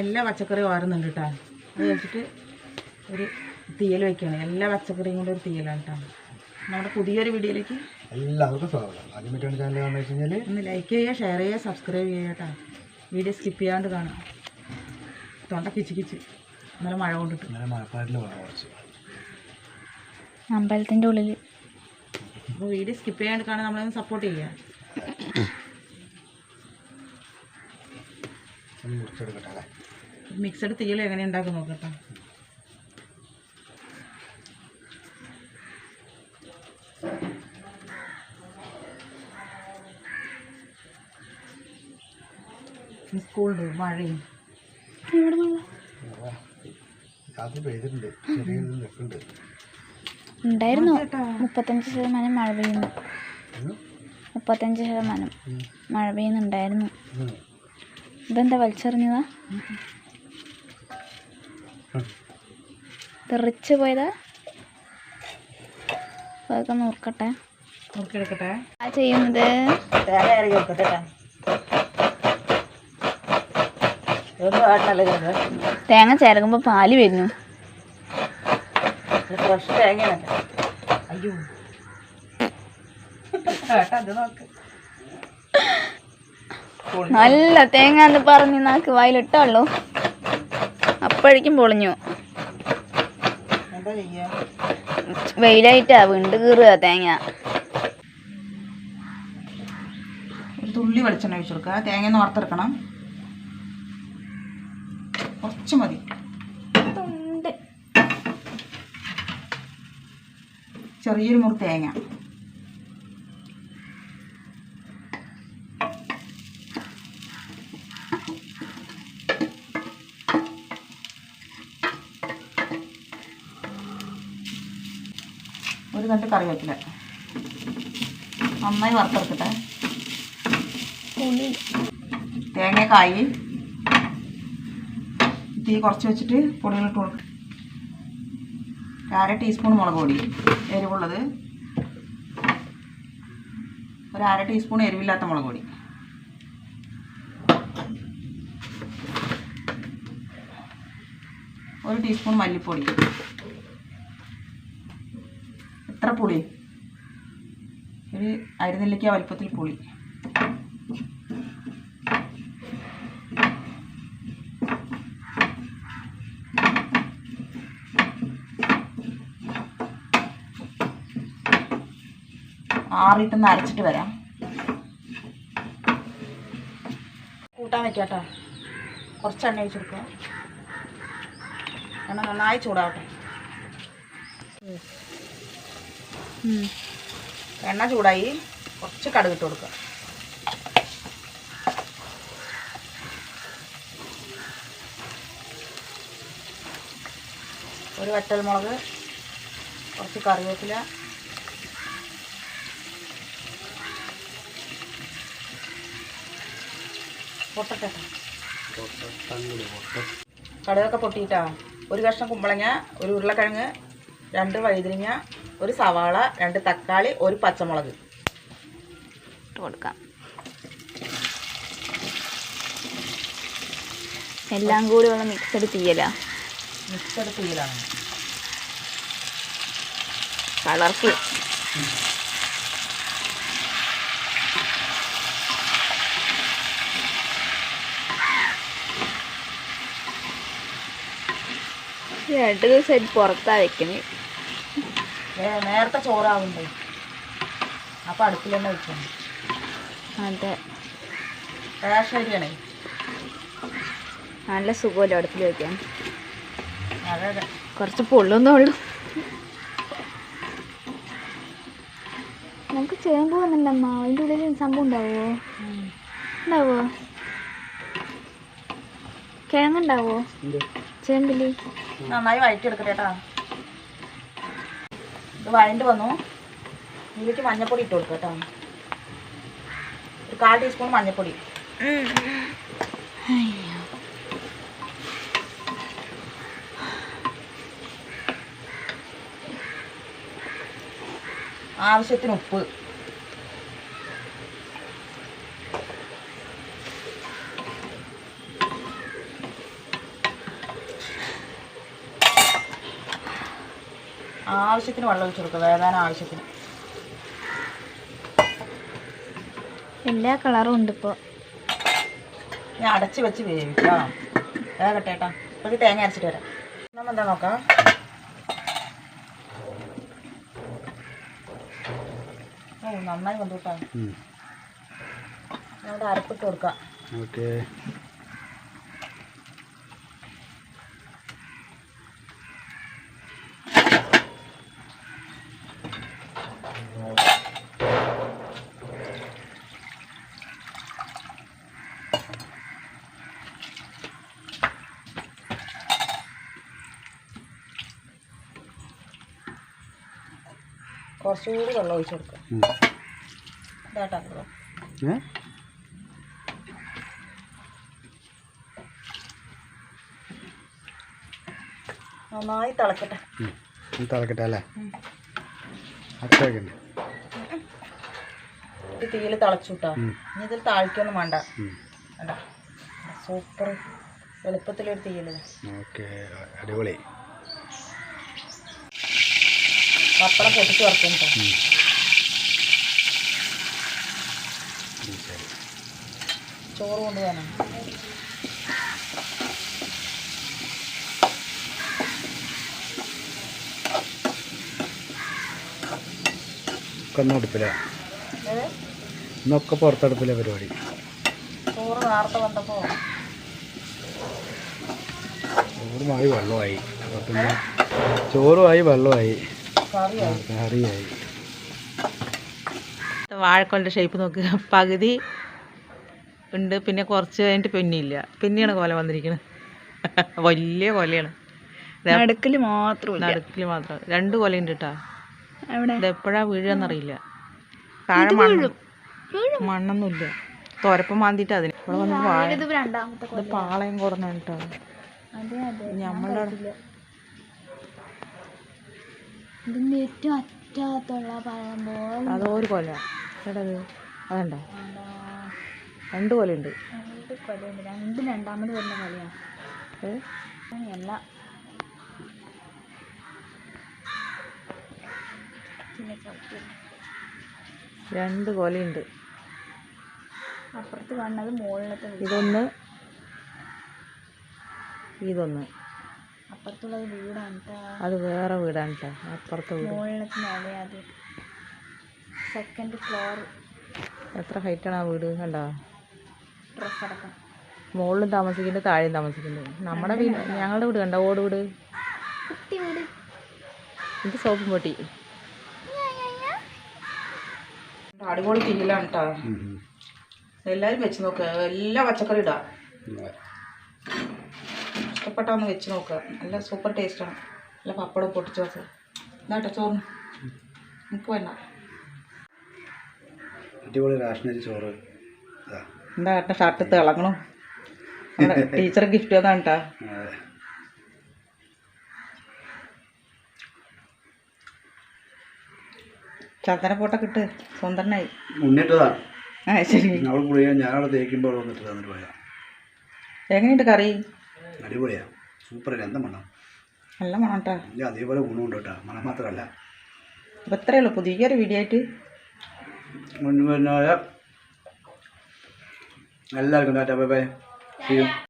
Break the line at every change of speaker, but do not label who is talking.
എല്ലാ പച്ചക്കറി വാറുന്നുണ്ട് കേട്ടോ. അത് വെച്ചിട്ട് ഒരു തീയൽ വയ്ക്കുകയാണ് എല്ലാ പച്ചക്കറിയും കൊണ്ട് ഒരു തീയലാണ് കേട്ടോ. നമ്മുടെ പുതിയൊരു വീഡിയോയിലേക്ക്
എല്ലാവർക്കും സ്വാഗതം. ആദ്യമായിട്ടാണ് ചാനൽ കാണുന്നത് വെച്ച് കഴിഞ്ഞാൽ
ഒന്ന് ലൈക്ക് ചെയ്യുക ഷെയർ ചെയ്യുക സബ്സ്ക്രൈബ് ചെയ്യുക കേട്ടോ. വീഡിയോ സ്കിപ്പ് ചെയ്യാണ്ട് കാണാം തൊണ്ട കിച്ച് കിച്ച്. നല്ല മഴ കൊണ്ടിട്ട്.
ഇന്നലെ മഴപ്പാട്ടിൽ വേണം കുറച്ച്.
അമ്പലത്തിന്റെ ഉള്ളിൽ
അപ്പോൾ വീഡിയോ സ്കിപ്പ് ചെയ്യാണ്ട് കാണാൻ നമ്മളൊന്ന് സപ്പോർട്ട് ചെയ്യുക.
ഒന്ന് മുറിച്ചെടുക്കട്ടെ അല്ലേ?
മിക്സഡ് തീയൽ എങ്ങനെ ഉണ്ടാക്കി നോക്കട്ടോ സ്കൂളുണ്ട് മഴയും.
ഉണ്ടായിരുന്നു. മുപ്പത്തഞ്ച് ശതമാനം മഴ പെയ്യുന്നു. മുപ്പത്തഞ്ച് ശതമാനം മഴ പെയ്യുന്നുണ്ടായിരുന്നു. ഇതെന്താ വലിച്ചെറിഞ്ഞതാ? തെറിച്ച് പോയതാ. അതൊക്കെ നോക്കട്ടെ
നോക്കിയെടുക്കട്ടെ
ആ ചെയ്യുന്നത്.
തേങ്ങ
ചേർക്കുമ്പോ പാൽ വരുന്നു.
ഫ്രഷ് തേങ്ങയാണ് അയ്യോ. നോക്ക്.
നല്ല തേങ്ങ എന്ന് പറഞ്ഞ് നാക്ക് വായിലിട്ടുള്ളൂ അപ്പോഴേക്കും പൊളിഞ്ഞു. വെയിലായിട്ടാ വീണ്ട് കീറുക തേങ്ങ.
ഒരു തുള്ളി വെളിച്ചെണ്ണ ഒഴിച്ചു കൊടുക്കുക തേങ്ങ ഒന്ന് വറുത്തെടുക്കണം. കുറച്ച് മതി. ചെറിയൊരു മുറി തേങ്ങ. ഒരു കറി കറിവേപ്പില നന്നായി വറുത്തെടുക്കട്ടെ തേങ്ങക്കായി. തീ കുറച്ച് വെച്ചിട്ട് പൊടികളിട്ട് കൊടുക്കും. അര ടീസ്പൂൺ മുളക് പൊടി എരിവുള്ളത്. ഒരു അര ടീസ്പൂൺ എരിവില്ലാത്ത മുളക് പൊടി. ഒരു ടീസ്പൂൺ മല്ലിപ്പൊടി. എത്ര പുളി? ഒരു അരിനെല്ലിക്ക വലിപ്പത്തിൽ പുളി. ആറിയിട്ടൊന്ന് അരച്ചിട്ട് വരാം. കൂട്ടാൻ വെക്കാട്ടോ. കുറച്ച് എണ്ണ ഒഴിച്ച് എണ്ണ നന്നായി ചൂടാവട്ടെ. എണ്ണ ചൂടായി കുറച്ച് കടുക് ഇട്ട് കൊടുക്കുക. ഒരു വറ്റൽമുളക് കുറച്ച് കറിവേപ്പില കടുകൊക്കെ പൊട്ടിയിട്ടാ. ഒരു കഷ്ണം കുമ്പളങ്ങ ഒരു ഉരുളക്കിഴങ്ങ് രണ്ട് വഴുതിരിങ്ങ ഒരു സവാള രണ്ട് തക്കാളി ഒരു പച്ചമുളക്.
ഇട്ട് കൊടുക്കാം എല്ലാം കൂടി ഉള്ള മിക്സഡ് തീയല?
മിക്സഡ് തീയലാണ്.
കളർഫുൾ. രണ്ട് ദിവസമായിട്ട് പുറത്താണ് വെക്കുന്നത്.
നേരത്തെ ചോറാവുന്നുണ്ട്. അപ്പം അടുപ്പിൽ തന്നെ വെക്കണം.
അതെ.
റേഷൻ അരിയാണേ?
നല്ല സുഖമല്ലോ അടുപ്പിൽ വെക്കാൻ? കുറച്ച് പൊള്ളുന്നേ ഉള്ളൂ. നമുക്ക് ചേമ്പ് വന്നിട്ടുണ്ടമ്മ അതിന്റെ ഉള്ളിൽ സംഭവം ഉണ്ടാവോ? ഉണ്ടാവോ? കിഴങ്ങുണ്ടാവോ ചേമ്പിൽ.
നന്നായി വഴറ്റിയെടുക്കട്ടെ കേട്ടോ. ഇത് വഴണ്ട് വന്നു. ഇതിലേക്ക് മഞ്ഞപ്പൊടി ഇട്ട് കൊടുക്കുക കേട്ടോ. ഒരു കാൽ ടീസ്പൂൺ മഞ്ഞപ്പൊടി. ആവശ്യത്തിന് ഉപ്പ്. ആവശ്യത്തിന് വെള്ളം ഒഴിച്ചു കൊടുക്കുക വേദന ആവശ്യത്തിന്.
എല്ലാ കളറും ഉണ്ട് ഇപ്പോൾ
ഞാൻ അടച്ച് വെച്ച് വേവിക്കാം. വേഗട്ടെ കേട്ടോ ഇപ്പോഴേക്ക് തേങ്ങ അരച്ചിട്ട് വരാം. നമ്മൾ എന്താ നോക്കാം? ഓ നന്നായി വന്നു കേട്ടോ. നമ്മുടെ അരപ്പിട്ട് കൊടുക്കാം.
ഓക്കെ.
കുറച്ചുകൂടി വെള്ളം ഒഴിച്ചു കൊടുക്കുക. ഇതാട്ടാ നന്നായി തിളക്കട്ടെ.
തിളക്കട്ടെ അല്ലേ? അത്രയൊക്കെ
ഇത് തീയിൽ തിളച്ചു കിട്ടോ. ഇനി ഇതിൽ താഴ്ക്കൊന്നും വേണ്ട. വേണ്ട സൂപ്പർ. എളുപ്പത്തിലൊരു
തീയല്ലേ അടിപൊളി.
പപ്പടം പൊട്ടിച്ച് വറക്കും കേട്ടോ ചോറ്
കൊണ്ട്
വേണം
ഇന്നൊക്കെ പുറത്തടുപ്പിലെ പരിപാടി.
ചോറ് നേരത്തെ വന്നപ്പോൾ
ചോറുമായി വെള്ളമായി. ചോറുമായി വെള്ളമായി.
കറിയായി. വാഴക്കൊലിന്റെ ഷേപ്പ് നോക്കുക പകുതി ഉണ്ട് പിന്നെ കുറച്ച് കഴിഞ്ഞിട്ട് പിന്നില്ല പിന്നെയാണ് കൊല വന്നിരിക്കുന്നത് വലിയ കൊലയാണ്.
നടുക്കിൽ മാത്രം
നടുക്കിൽ മാത്രം. രണ്ട് കൊലയുണ്ട് കേട്ടോ
എവിടെ?
ഇത് എപ്പോഴാ വീഴുകയെന്നറിയില്ല താഴെ മണ്ണ്. മണ്ണൊന്നുമില്ല. തുരപ്പം മാന്തിട്ട് അതിന്. ഇവിടെ വന്ന് പാളയം കുറഞ്ഞ കേട്ടോ
അതെ അതെ
നമ്മളുടെ
ഇതിന്റെ ഏറ്റവും അറ്റാത്തുള്ള പഴം പോലെ
അതോ ഒരു കൊല. എടാ അത് അതുണ്ടോ രണ്ട് കൊലയുണ്ട്.
രണ്ട് കൊലയുണ്ട്. രണ്ട് രണ്ടാമത് വരുന്ന കൊലയാണ്? അല്ല.
രണ്ട് കൊലയുണ്ട്.
അപ്പുറത്ത് കാണുന്നത് മുകളിലത്തെ
ഇതൊന്ന്. ഇതൊന്ന്.
അപ്പുറത്തുള്ളത് വീടാണ്
അത് വേറെ വീടാണ് കേട്ടോ അപ്പുറത്തെ വീട്.
അത് സെക്കൻഡ് ഫ്ലോർ
എത്ര ഹൈറ്റാണ് ആ വീട് കണ്ടോ?
ഡ്രസ് അടക്കം.
മുകളിലും താമസിക്കുന്നുണ്ട് താഴെയും താമസിക്കുന്നുണ്ട് നമ്മുടെ വീട് ഞങ്ങളുടെ വീട് കണ്ടോ? ഓട് വീട്.
കുട്ടി വീട്.
ഇത് സോപ്പും പൊട്ടി. അടിപൊളി തീയിലാണ് കേട്ടോ എല്ലാവരും വെച്ച് നോക്കുക എല്ലാ പച്ചക്കറി ഇടാം. ഇഷ്ടപ്പെട്ടാന്ന് വെച്ച് നോക്കുക നല്ല സൂപ്പർ ടേസ്റ്റാണ് നല്ല പപ്പടം പൊട്ടിച്ച് നോക്കുക ഇതാട്ടോ ചോറിന്. നമുക്ക് വേണ്ട.
അടിപൊളി റേഷനരി ചോറ്. ഇതാ.
എന്താ കേട്ടോ ഷർട്ട് തിളങ്ങണു ടീച്ചർ ഗിഫ്റ്റ് തന്നാണ് കേട്ടോ
ചന്ദന
ചന്ദനപ്പോട്ടൊക്കെ കിട്ട് സ്വന്തനായി
മുന്നിട്ടതാ.
ആ ശരി.
അവൾ കുളിയാൻ ഞാനവിടെ തേക്കുമ്പോൾ വന്നിട്ട് തന്നിട്ട് പോയാ
എങ്ങനെയുണ്ട് കറി?
അടിപൊളിയാ. സൂപ്പർ എന്താ മണം?
നല്ല മണം കേട്ടോ
ഇല്ല അതേപോലെ ഗുണമുണ്ട് കേട്ടോ. മണം മാത്രമല്ല.
അപ്പം ഇത്രയേ ഉള്ളൂ. പുതിയൊരു വീഡിയോ ആയിട്ട്.
മുൻപ് എല്ലാവർക്കും ടാറ്റ. Bye bye.